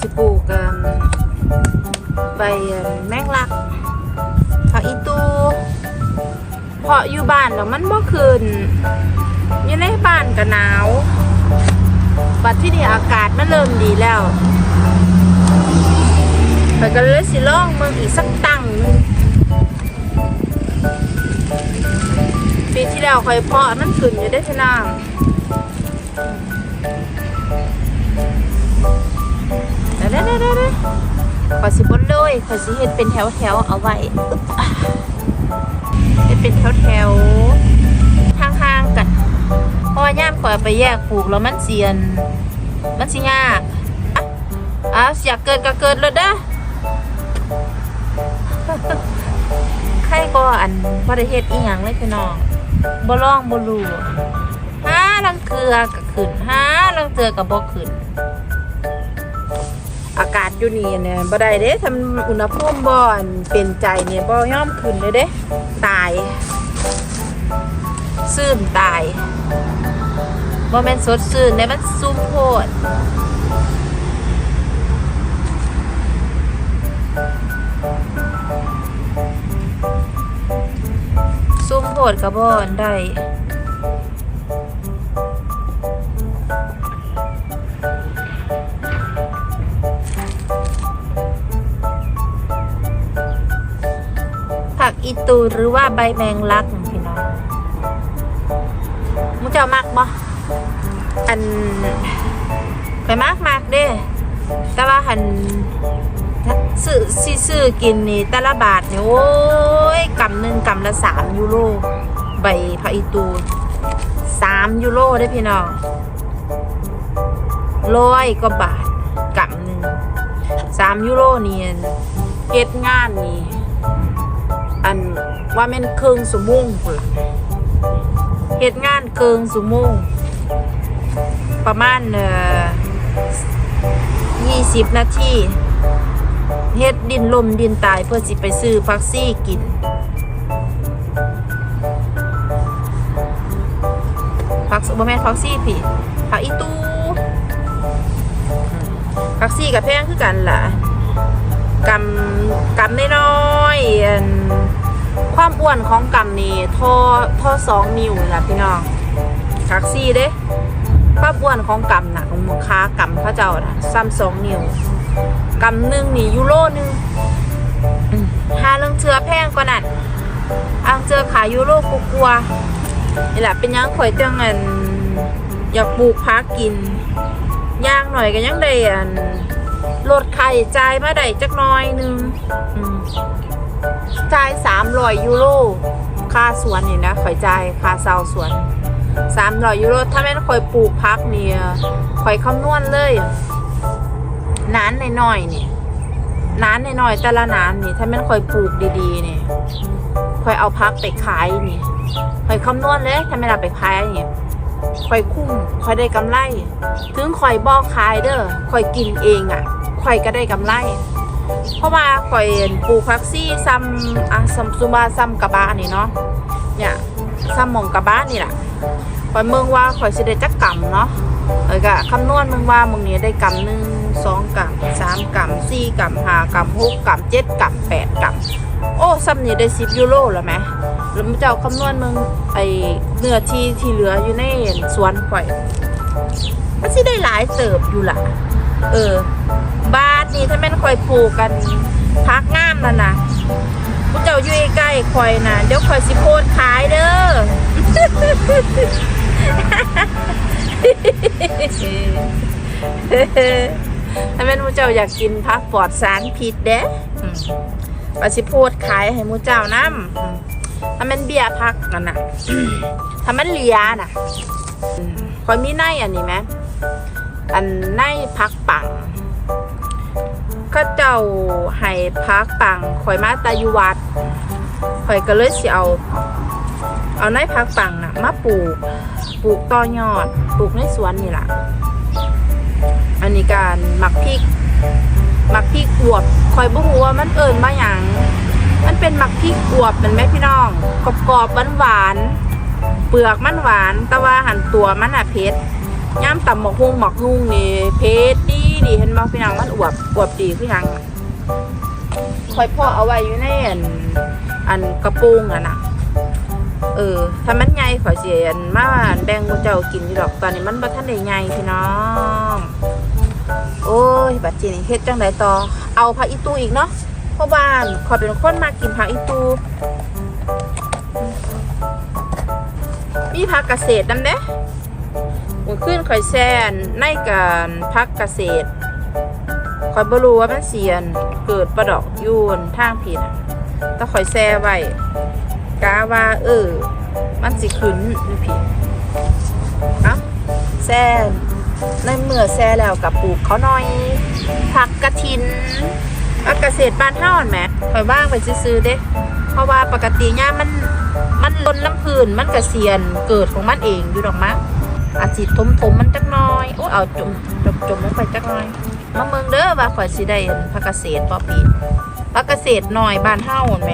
สิปลูกใบแมงลักผักอีตูเพาะอยู่บ้านแล้วมันบ่ขึ้นอยู่ในบ้านก็หนาวบัดที่นี่อากาศมันเริ่มดีแล้วไปก็เลยสิล่องเมืองอีกสักตั้งนึงปีที่แล้วคอยเพาะมันขึ้นอยู่ได้อพี่น้อง ด้อเด้เด้ขอสิบนเลยขอสิเฮ็ดเป็นแถวแถวๆเอาไว้เฮ็ดเป็นแถวแถวๆห่างๆกันเพราะว่าย่ามข่อยไปแยกปลูกแล้วมันเสียน มันสิยากอะอะอยากเกิดก็เกิดเลยเด้อใครก็อันบ่ได้เฮ็ดอีหยังเลยพี่น้องบ่ลองบ่รู้หาลังเทือก็ขึ้นหาลังเทือก็บ่ขึ้น อากาศอยู่นี่เนี่ยบ่ได้เด้ทำอุณหภูมิบ่อนเป็นใจเนี่ยบ่ย่อมขึ้นเลยเด้ ตายซื่นตายบ่แม่นสดซื่นเนี่ยมันซุ่มโพดซุ่มโพดกับบ่อนได้ อีตูหรือว่าใบแมงลักพี่น้องมุเจ้ามักบ่อันไปมากมากเด้แต่ว่าหันซื้อซื้อกินนี่แต่ละบาทเนี่ยโอ้ยกำหนึ่งกำละสามยูโรใบผักอีตูสามยูโรได้พี่น้องร้อยกว่าบาทกำหนึ่งสามยูโรเนี่เฮ็ดงานนี่ ว่าแม่นเครื่องสมุงพุ่นเฮ็ดงานเครื่องสมุงประมาณเอ่อ20นาทีเฮ็ดดินลมดินตายเพื่อสิไปซื้อฟักซี่กินฟักบ่แม่นฟักซี่พี่ผักอีตูฟักซี่กับแพงคือกันล่ะกำกำน้อยๆ ความอ้วนของกำนี่ท่อท่อสองนิ้วนี่ล่ะพี่น้องคักซี่เด้ความอ้วนของกำนะของมือค้ากำพระเจ้านะซ้ำสองนิ้วกำหนึ่งนี่ยูโรหนึ่งหาเรื่องเชื้อแพงกว่านั้นอังเจอขายยูโรกลัวนี่แหละเป็นยังข่อยจังอันอยากปลูกพักกินย่างหน่อยก็ยังได้อัน ลดไข่จ่ายมาได้จักน้อยหนึงจ่ายสามร้อยยูโรค่าสวนนี่นะข่อยจ่ายค่าเซาสวนสามร้อยยูโรถ้าแม่นข่อยปลูกพักเนี่ยข่อยคำนวณเลยนานน้อยๆนี่นานน้อยๆแต่ละนานนี่ ถ้าแม่นข่อยปลูกดีๆนี่ข่อยเอาพักไปขายนี่ข่อยคำนวณเลยถ้าแม่นเอาไปขายนี่ ข่อยคุ้มข่อยได้กำไร ถึงข่อยบอกขายเด้อข่อยกินเองอะข่อยก็ได้กำไร เพราะว่าข่อยปลูกพักซี่ซ้ำอะซ้ำซุมบาซ้ำกระบานี่เนาะเนี่ยซ้ำมองกระบานี่แหละข่อยเมืองว่าข่อยสิได้จักกำเนาะเอ้ยก็คำนวณเมืองว่ามึงนี้ได้กำหนึ่งสองกำสามกำสี่กำห้ากำหกกำเจ็ดกำแปดกำ โอ้ซ้ำนี่ได้สิบยูโรแล้วไหมแล้วมึงจะเอาคำนวณมึงไอเนื้อที่ที่เหลืออยู่ในสวนข่อยมันสิได้หลายเติบอยู่ล่ะ เออบ้านนี่ถ้าแม่นคอยปลูกกันพักงามนั่นนะพวกเจ้าอยู่ใกล้ๆคอยนะเดี๋ยวคอยสิโพดขายเด้อถ้าแม่นพวกเจ้าอยากกินพักปลอดสารพิษเด้อ ปาสิโพดขายให้หมูเจ้าน้ำอืมถ้าม่นเบียพักนั่นน่ะถ้ามันเหลียน่ะคอยมีในอันนี้ไหมอันในพักปังก็เจ้าให้พักปังข่อยมาตายู่วัดข่อยก็เลยสิเอา เอาในพักปังน่ะมาปลูก ปลูกต่อยอด ปลูกในสวนนี่แหละอันนี้การหมักพริก หมักพริกอวบข่อยบ่ฮู้ว่ามันเอิ้นมาหยังมันเป็นหมักพริกอวบเป็นไหมพี่น้องกรอบๆหวานๆเปลือกมันหวาน แต่ว่าหันตัวมันอะเผ็ดย่ำต่ำหมกฮุงหมกฮุงนี่เผ็ดดีดีเห็นบ่พี่น้องมันอวบอวบดีคือหยังคอยพ่อเอาไว้อยู่ในอันอันกระปุงอะนะเออถ้ามันใหญ่ขอยสิอันมาแบ่งมูเจ้ากินอยู่ดอกตอนนี้มันบ่ทันได้ใหญ่พี่น้อง โอ้ยบัดจีนี่เฮ็ดจังไดต่อ เอาผักอีตูอีกเนาะเพราะบ้านขอเป็นคนมากินผักอีตู มีผักเกษตรนำเด้มื้อคืนข่อยแซนในการผักเกษตรข่อยบ่รู้ว่ามันเสียนเกิดประดอกยูนทางผิดแต่ข่อยแซ่ไว้กาว่า เออ มันสิขึ้นนี่ผิดอ้าแซ่น ในเมื่อแซ่แล้วกับปลูกเขาหน่อยผักกระถินผักเกษตรบ้านเฮาหั่นแหมข่อยว่างไปซื้อๆเด้ เพราะว่าปกติย่ามมันมันล้นน้ำพื้นมันกระเสียนเกิดของมันเองอยู่ดอกมะอาจสิทมทมๆมันจักน้อยโอ้เอาจมจมจมลงไปจักน้อยมาเมืองเด้อว่าข่อยสิได้อันผักเกษตรบ่ปีผักเกษตรหน่อยบ้านเฮาเห็นไหม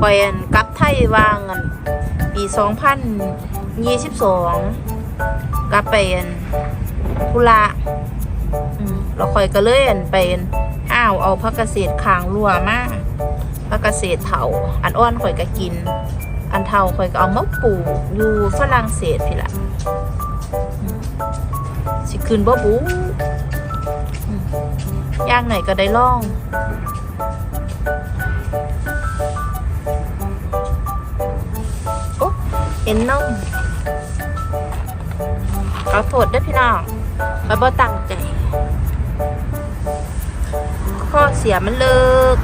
ข่อยอันกลับไทยวางปีสองพันปี2022กลับไปอัน ธุระอืมแล้วข่อยก็เลยอันไปอันอ้าวเอาผักเกษตรคางรั่วมากผักเกษตรเถาอันอ้อนข่อยก็กิน อันเท่าข่อยก็เอามาปลูกอยู่ฝรั่งเศสพี่ละสิคืนบ่บูย่างไหนก็ได้ล่องโอ๊ะเอ็นน่องขอโทษด้วยพี่น้อง ข่อยบ่ตั้งใจ ข้อเสียมันเลิก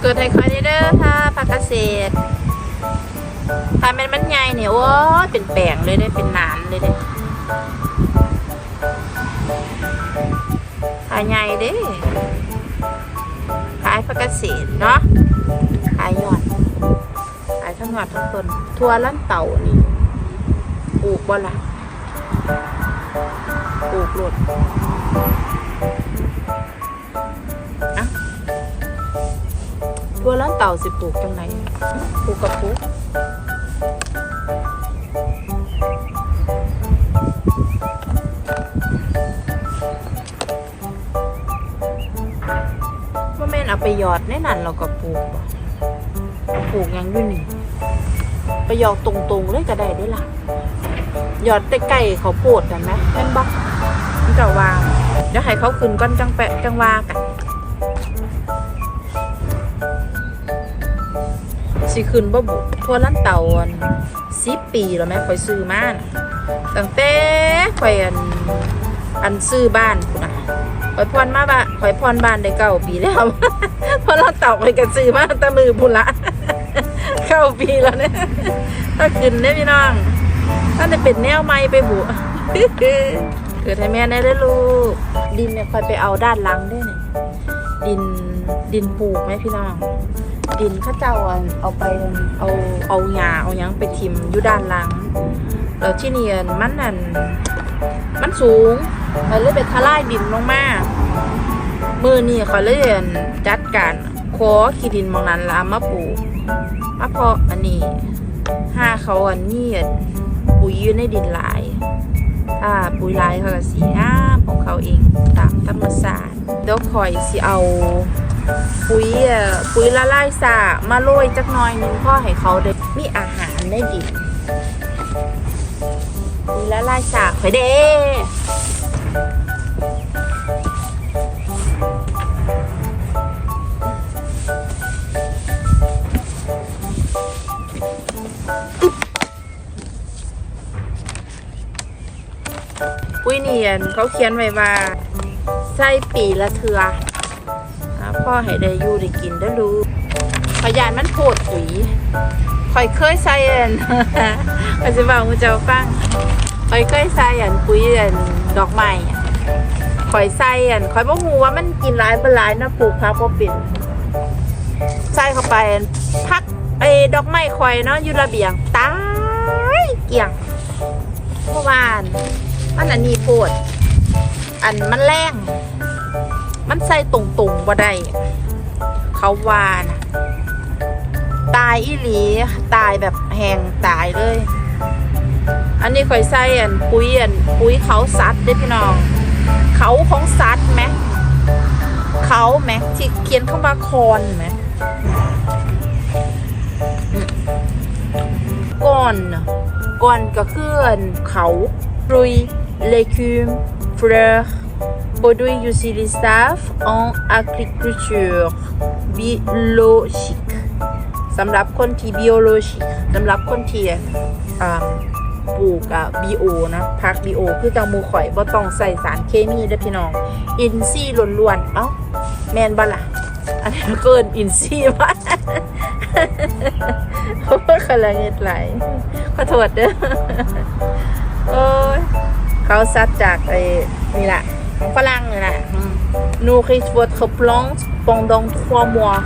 เกิดให้คอยได้เด้อค่ะผักเกษตรถ้ามันมันใหญ่เนี่ยโอ้เป็นแปลงเลยเด้เป็นนานเลยเด้ขาใหญ่เด้ขายผักเกษตรเนาะายยอดขายทั้งยอดทั้งต้นทัวลั่นเต่านี่ปลูกบ่ล่ะปลูกโลดอะบัวล้านเต่าสิปลูกจังไหนปลูกกับปลูกว่าแม่นเอาไปหยอดในนั้นเราก็ปลูกบ่ ปลูกยังอยู่นี่ ไปยอดตรงๆเลยก็ได้ได้ล่ะหยอดแต่ไก่เขาวโพดกันไหมแม่นบ่มันจะวางเดี๋ยวให้เขาขึ้นก้อนจังแปะจังวากันสิขึ้นบ่บุทั่วลันเตาอันสิปีแล้วแม่ข่อยซื้อมานตั้งแต่ข่อยอันอันซื้อบ้านพุ่นน่ะ ข่อยพรมาบ้านข่อยพรบ้านได้เก้าปีแล้วเพราะลันเตาข่อยก็ซื้อมาตั้งแต่มือพุละเก้าปีแล้วเนี่ยถ้าขึ้นได้พี่น้องถ้าจะเป็นแนวใหม่ไปบุเกิดให้แม่ได้เลยลูก ดินเนี่ยข่อยไปเอาด้านหลังด้วยเนี่ยดินดินปลูกไหมพี่น้อง ดินข้าเจ้าอะเอาไปเอาเอาหญ้าเอายังไปทิมอยู่ด้านหลังแล้วที่นี่อันมันนั่นมันสูง เขาเลยไปทลายดินลงมามือนี่เขาเลยอันจัดการขอขี้ดินมองนั้นและเอามาปลูกมาเพาะอันนี้ห้าเขาอันนี้ปุ๋ยอยู่ในดินหลายถ้าปุ๋ยลายเขาก็สีงามของเขาเองตามธรรมศาสตร์เดี๋ยวคอยสิเอาปุ๋ยอ่อปุ๋ยละลายสามาโรยจักหน่อยนึงเพ่อให้เขาได้มีอาหารได้ดินปุ๋ยละลายสาไปเด้ ปุ๋ยเนียนเขาเขียนไว้ว่าใส่ปีละเทือพ่อให้ได้อยู่ได้กินได้รู้ขยานมันโพดปุ๋ยข่อยเคยใส่อันก็จะบอกคุณเจ้าฟังข่อยเคยใส่อันปุ๋ยอันดอกไม้อะข่อยใส่อันข่อยบ่ฮู้ว่ามันกินหลายบ่หลายนะปลูกพักบ่เป็นใส่เข้าไปพักไอ้ดอกไม้ข่อยเนาะอยู่ระเบียงตายเกี่ยงเมื่อวาน มันอันนี้โพดอันมันแรงมันใส่ตรงๆบ่ได้เขาวานะตายอีหลีตายแบบแหงตายเลย อันนี้ข่อยใส่อันปุ๋ยอันปุ๋ยเขาซัดด้อพี่น้อง เขาของซัดไหมเขาไหมที่เขียนเข้ามาคอนไหมก่อนก่อนก็คืออันเขาปุย เลกุม fleurs produits utilisables en agriculture biologique สำหรับคนที่ biologique สำหรับคนที่ปลูกอะ bio นะพัก bio คือจังมูข่อยบ่ต้องใส่สารเคมีเด้อพี่น้อง อินทรีย์ล้วนๆ เอ้า แมนบ่ล่ะ อันนี้เกินอินทรีย์ว่ะโอ้ยกำลังเฮ็ดไหลขอโทษเด้อ เขาซัดจากไอ้นี่แหละของฝรั่งนี่แหละอืม Nourrir votre plante pendant 3 mois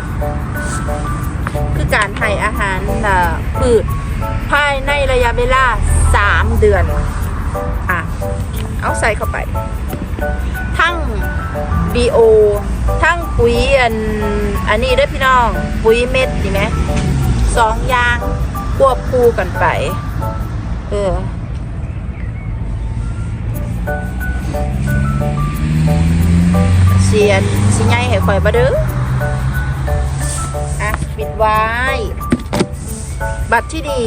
คือการให้อาหารเอ่อพืชภายในระยะเวลา 3 เดือน อะ เอาใส่เข้าไป ทั้ง BO ทั้งปุ๋ยอันอันนี้เด้วยพี่น้อง ปุ๋ยเม็ดดีไหมสองอย่างควบคู่กันไป เออ เสียนสิไงให้ข่อยบ่เด้ออะปิดไว้ บัตรที่ดี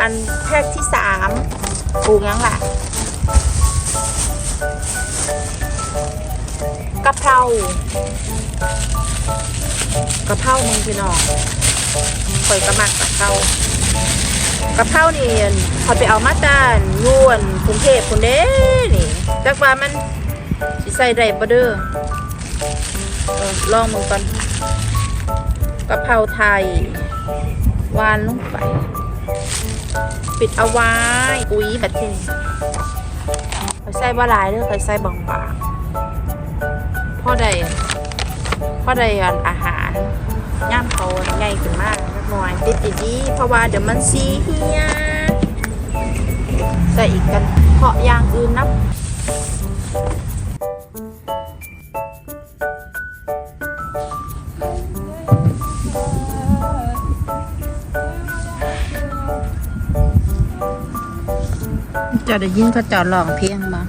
อันแพ็กที่สามปลูกยังล่ะกะเพรากะเพรามึงพี่น้องข่อยกระมักกะเพรากะเพรานี่เขาไปเอามาจานยวนกรุงเทพคนเด้นี่จักว่ามัน สิใส่ได้บ่เด้อลองมึงก่อนกะเพราไทยวานลงไป ปิดเอาไว้อุ้ยแบบนี้คอยใส่บ่หลายเด้อคอยใส่บางๆพ่อใดพ่อใดอันอาหารย่ามเขาใหญ่ขึ้นมากนิดหน่อยติดดีๆเพราะว่าเดี๋ยวมันสีเฮียใส่อีกกันเพาะอย่างอื่นนะ จะได้ยินเขาเจอดร้องเพลงบ้าง